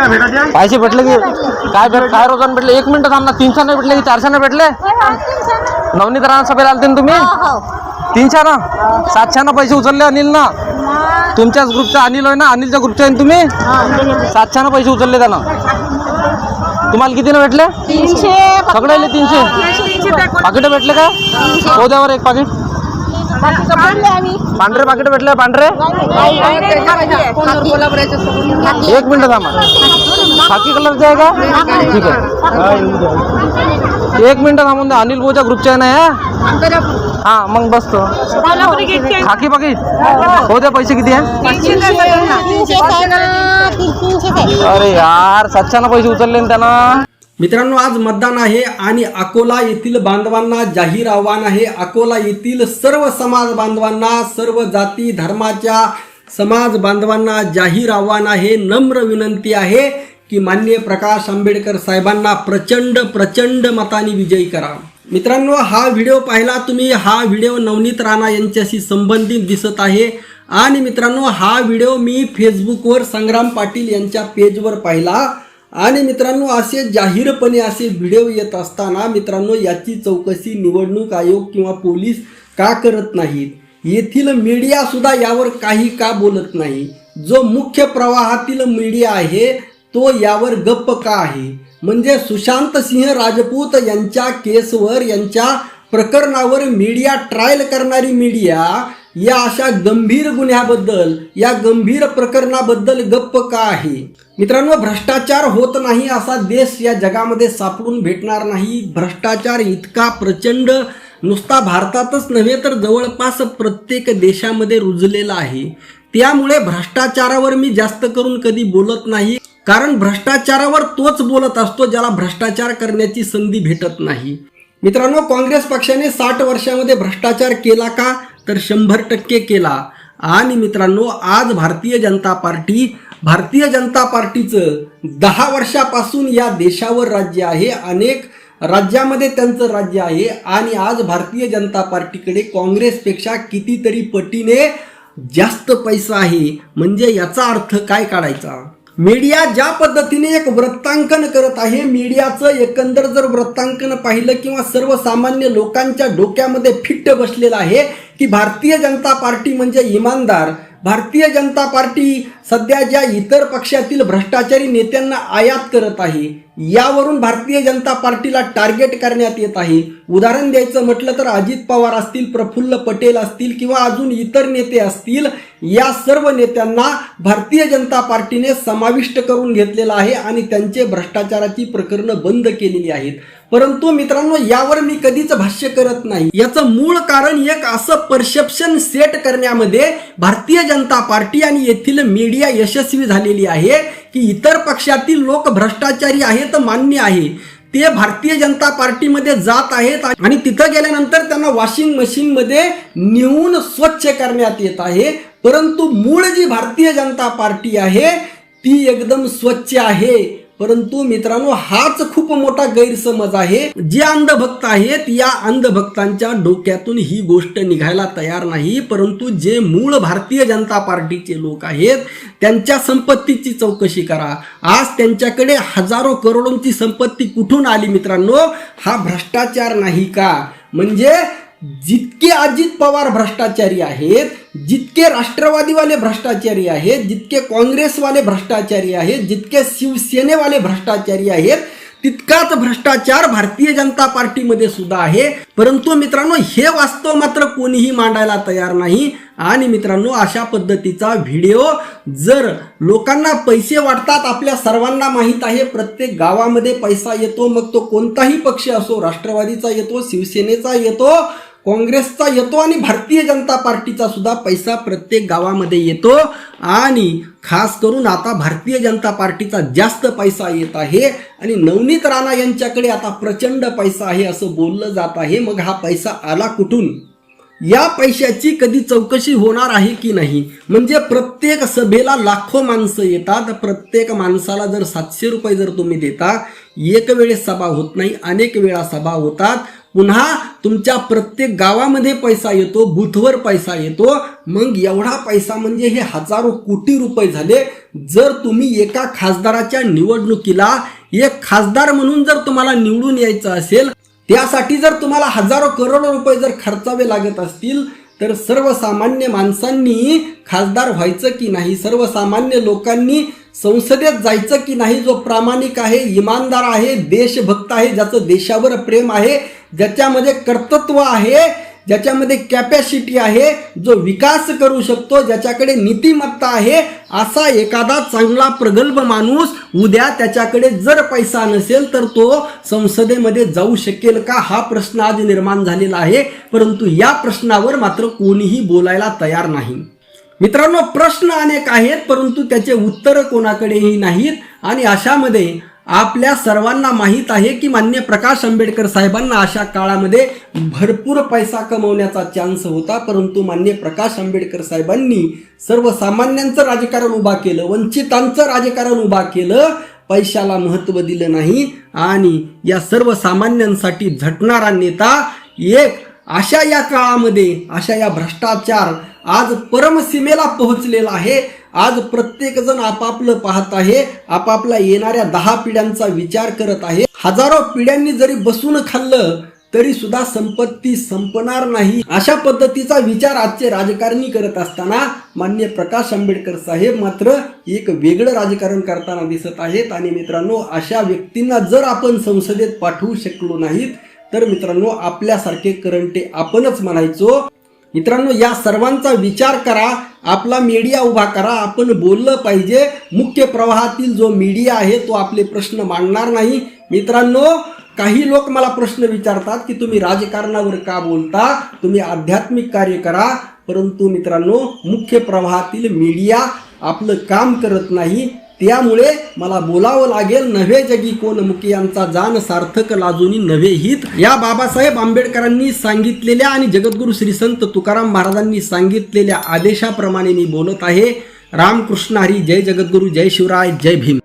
पैसे भेटले की काय भेट काय रोजानं भेटले? एक मिनिट थांब. ना तीनशे नाही भेटले की चारशे नाही भेटले? नवनीत राणा सभेला आलते ना तुम्ही? तीनशे ना सातशे ना पैसे उचलले अनिल ना तुमच्याच ग्रुपचा अनिल आहे ना? अनिलच्या ग्रुपचे आहे ना तुम्ही? सातशे ना पैसे उचलले त्यानं. तुम्हाला किती ना भेटले? तीनशे सगळे तीनशे. पाकिट भेटले का? हो द्यावर एक पाकिट. पांढरे पाकिट भेटले पांढरे? एक मिनिट थांबा. खाकी कलरचे आहे का? ठीक आहे. एक मिनिट थांबून द्या. अनिल भाऊच्या ग्रुपच्या आहे ना या हा मग बसतो. खाकी पाकिट? हो द्या पैसे किती आहे? अरे यार सातशे पैसे उचलले ना त्यानं. मित्रांनो आज मतदान आहे आणि अकोला येथील बांधवांना जाहीर आव्हान आहे. अकोला येथील सर्व समाज बांधवांना सर्व जाती धर्माच्या समाज बांधवांना जाहीर आव्हान आहे. नम्र विनंती आहे की माननीय प्रकाश आंबेडकर साहेबांना प्रचंड प्रचंड मताने विजयी करा. मित्रांनो हा व्हिडिओ पाहिला तुम्ही हा व्हिडिओ नवनीत राणा यांच्याशी संबंधित दिसत आहे. आणि मित्रांनो हा व्हिडिओ मी फेसबुकवर संग्राम पाटील यांच्या पेजवर पाहिला. आणि मित्रांनो असे जाहीरपणे असे व्हिडिओ येत असताना मित्रांनो याची चौकशी निवडणूक आयोग किंवा पोलीस का करत नाहीत? येथील मीडियासुद्धा यावर काही का बोलत नाही? जो मुख्य प्रवाहातील मीडिया आहे तो यावर गप्प का आहे? म्हणजे सुशांत सिंह राजपूत यांच्या केसवर यांच्या प्रकरणावर मीडिया ट्रायल करणारी मीडिया या अशा गंभीर गुन्ह्याबद्दल या गंभीर प्रकरणाबद्दल गप्प का आहे? मित्रांनो भ्रष्टाचार होत नाही असा देश या जगामध्ये सापडून भेटणार नाही. भ्रष्टाचार इतका प्रचंड नुसता भारतातच नव्हे तर जवळपास प्रत्येक देशामध्ये रुजलेला आहे. त्यामुळे भ्रष्टाचारावर मी जास्त करून कधी बोलत नाही. कारण भ्रष्टाचारावर तोच बोलत असतो ज्याला भ्रष्टाचार करण्याची संधी भेटत नाही. मित्रांनो काँग्रेस पक्षाने साठ वर्षामध्ये भ्रष्टाचार केला का? तर शंभर टक्के केला. आणि मित्रांनो आज भारतीय जनता पार्टी भारतीय जनता पार्टीचं दहा वर्षापासून या देशावर राज्य आहे. अनेक राज्यामध्ये त्यांचं राज्य आहे. आणि आज भारतीय जनता पार्टीकडे काँग्रेसपेक्षा कितीतरी पटीने जास्त पैसा आहे. म्हणजे याचा अर्थ काय काढायचा? मीडिया ज्या पद्धतीने एक वृत्तांकन करत आहे मीडियाचं एकंदर जर वृत्तांकन पाहिलं किंवा सर्वसामान्य लोकांच्या डोक्यामध्ये फिट्ट बसलेलं आहे की भारतीय जनता पार्टी म्हणजे इमानदार. भारतीय जनता पार्टी सध्या ज्या इतर पक्षातील भ्रष्टाचारी नेत्यांना आयात करत आहे यावरून भारतीय जनता पार्टीला टार्गेट करण्यात येत आहे. उदाहरण द्यायचं म्हटलं तर अजित पवार असतील प्रफुल्ल पटेल असतील किंवा अजून इतर नेते असतील या सर्व नेत्यांना भारतीय जनता पार्टीने समाविष्ट करून घेतलेलं आहे आणि त्यांचे भ्रष्टाचाराची प्रकरणं बंद केलेली आहेत. परंतु मित्रांनो यावर मी कधीच भाष्य करत नाही. याचं मूळ कारण एक असं परसेप्शन सेट करण्यामध्ये भारतीय जनता पार्टी आणि येथील मीडिया यशस्वी झालेली आहे की इतर पक्षातील लोक भ्रष्टाचारी आहेत मान्य आहे. ते भारतीय जनता पार्टीमध्ये जात आहेत आणि तिथं गेल्यानंतर त्यांना वॉशिंग मशीनमध्ये नेऊन स्वच्छ करण्यात येत आहे. परंतु मूळ जी भारतीय जनता पार्टी आहे ती एकदम स्वच्छ आहे. परंतु मित्रांनो हाच खूप मोठा गैरसमज आहे. जे अंधभक्त आहेत या अंधभक्तांच्या डोक्यातून ही गोष्ट निघायला तयार नाही. परंतु जे मूळ भारतीय जनता पार्टीचे लोक आहेत त्यांच्या संपत्तीची चौकशी करा. आज त्यांच्याकडे हजारो करोडोंची संपत्ती कुठून आली मित्रांनो? हा भ्रष्टाचार नाही का? म्हणजे जितके अजित पवार भ्रष्टाचारी आहेत जितके राष्ट्रवादीवाले भ्रष्टाचारी आहेत जितके काँग्रेसवाले भ्रष्टाचारी आहेत जितके शिवसेनेवाले भ्रष्टाचारी आहेत तितकाच भ्रष्टाचार भारतीय जनता पार्टीमध्ये सुद्धा आहे. परंतु मित्रांनो हे वास्तव मात्र कोणीही मांडायला तयार नाही. आणि मित्रांनो अशा पद्धतीचा व्हिडिओ जर लोकांना पैसे वाटतात आपल्या सर्वांना माहीत आहे प्रत्येक गावामध्ये पैसा येतो मग तो कोणताही पक्ष असो राष्ट्रवादीचा येतो शिवसेनेचा येतो काँग्रेसचा येतो आणि भारतीय जनता पार्टीचा सुद्धा पैसा प्रत्येक गावामध्ये येतो. आणि खास करून आता भारतीय जनता पार्टीचा जास्त पैसा येत आहे. आणि नवनीत राणा यांच्याकडे आता प्रचंड पैसा आहे असं बोललं जात आहे. मग हा पैसा आला कुठून? या पैशाची कधी चौकशी होणार आहे की नाही? म्हणजे प्रत्येक सभेला लाखो माणसं येतात. प्रत्येक माणसाला जर सातशे रुपये जर तुम्ही देता एक वेळेस सभा होत नाही अनेक वेळा सभा होतात. पुन्हा तुमच्या प्रत्येक गावामध्ये पैसा येतो बूथवर पैसा येतो. मग एवढा पैसा म्हणजे हे हजारो कोटी रुपये झाले. जर तुम्ही एका खासदाराच्या निवडणुकीला एक खासदार म्हणून जर तुम्हाला निवडून यायचं असेल त्यासाठी जर तुम्हाला हजारो करोडो रुपये जर खर्चावे लागत असतील तर सर्वसामान्य माणसांनी खासदार व्हायचं की नाही सर्वसामान्य लोकांनी संसदेत जायचं की नाही जो प्रामाणिक आहे इमानदार आहे देशभक्त आहे ज्याचं देशावर प्रेम आहे ज्याच्यामध्ये कर्तृत्व आहे ज्याच्यामध्ये कॅपॅसिटी आहे जो विकास करू शकतो ज्याच्याकडे नीतिमत्ता आहे असा एखादा चांगला प्रगल्भ माणूस उद्या त्याच्याकडे जर पैसा नसेल तर तो संसदेमध्ये जाऊ शकेल का? हा प्रश्न आज निर्माण झालेला आहे. परंतु या प्रश्नावर मात्र कोणीही बोलायला तयार नाही. मित्रांनो प्रश्न अनेक आहेत परंतु त्याचे उत्तर कोणाकडेही नाहीत. आणि अशामध्ये आपल्या सर्वांना माहीत आहे की मान्य प्रकाश आंबेडकर साहेबांना अशा काळामध्ये भरपूर पैसा कमवण्याचा चान्स होता परंतु मान्य प्रकाश आंबेडकर साहेबांनी सर्वसामान्यांचं राजकारण उभा केलं वंचितांचं राजकारण उभा केलं पैशाला महत्त्व दिलं नाही आणि या सर्वसामान्यांसाठी झटणारा नेता एक अशा या काळामध्ये अशा या भ्रष्टाचार आज परमसीमेला पोहोचलेला आहे. आज प्रत्येकजण आपापलं पाहत आहे आपापल्या येणाऱ्या दहा पिढ्यांचा विचार करत आहे. हजारो पिढ्यांनी जरी बसून खाल्लं तरी सुद्धा संपत्ती संपणार नाही. अशा पद्धतीचा विचार आजचे राजकारणी करत असताना मान्य प्रकाश आंबेडकर साहेब मात्र एक वेगळं राजकारण करताना दिसत आहेत. आणि मित्रांनो अशा व्यक्तींना जर आपण संसदेत पाठवू शकलो नाहीत तर मित्रांनो आपल्यासारखे करंटे आपणच म्हणायचो. मित्रांनो या सर्वांचा विचार करा आपला मीडिया उभा करा. आपण बोललं पाहिजे. मुख्य प्रवाहातील जो मीडिया आहे तो आपले प्रश्न मांडणार नाही. मित्रांनो काही लोक मला प्रश्न विचारतात की तुम्ही राजकारणावर का बोलता? तुम्ही आध्यात्मिक कार्य करा. परंतु मित्रांनो मुख्य प्रवाहातील मीडिया आपलं काम करत नाही. त्यामुळे मला बोलावं लागेल नव्हे जगी कोण मुकी यांचा जाण सार्थक लाजूनी नव्हे हित. या बाबासाहेब आंबेडकरांनी सांगितलेल्या आणि जगद्गुरू श्री संत तुकाराम महाराजांनी सांगितलेल्या आदेशाप्रमाणे मी बोलत आहे. रामकृष्ण हरी जय जगद्गुरू जय शिवराय जय भीम.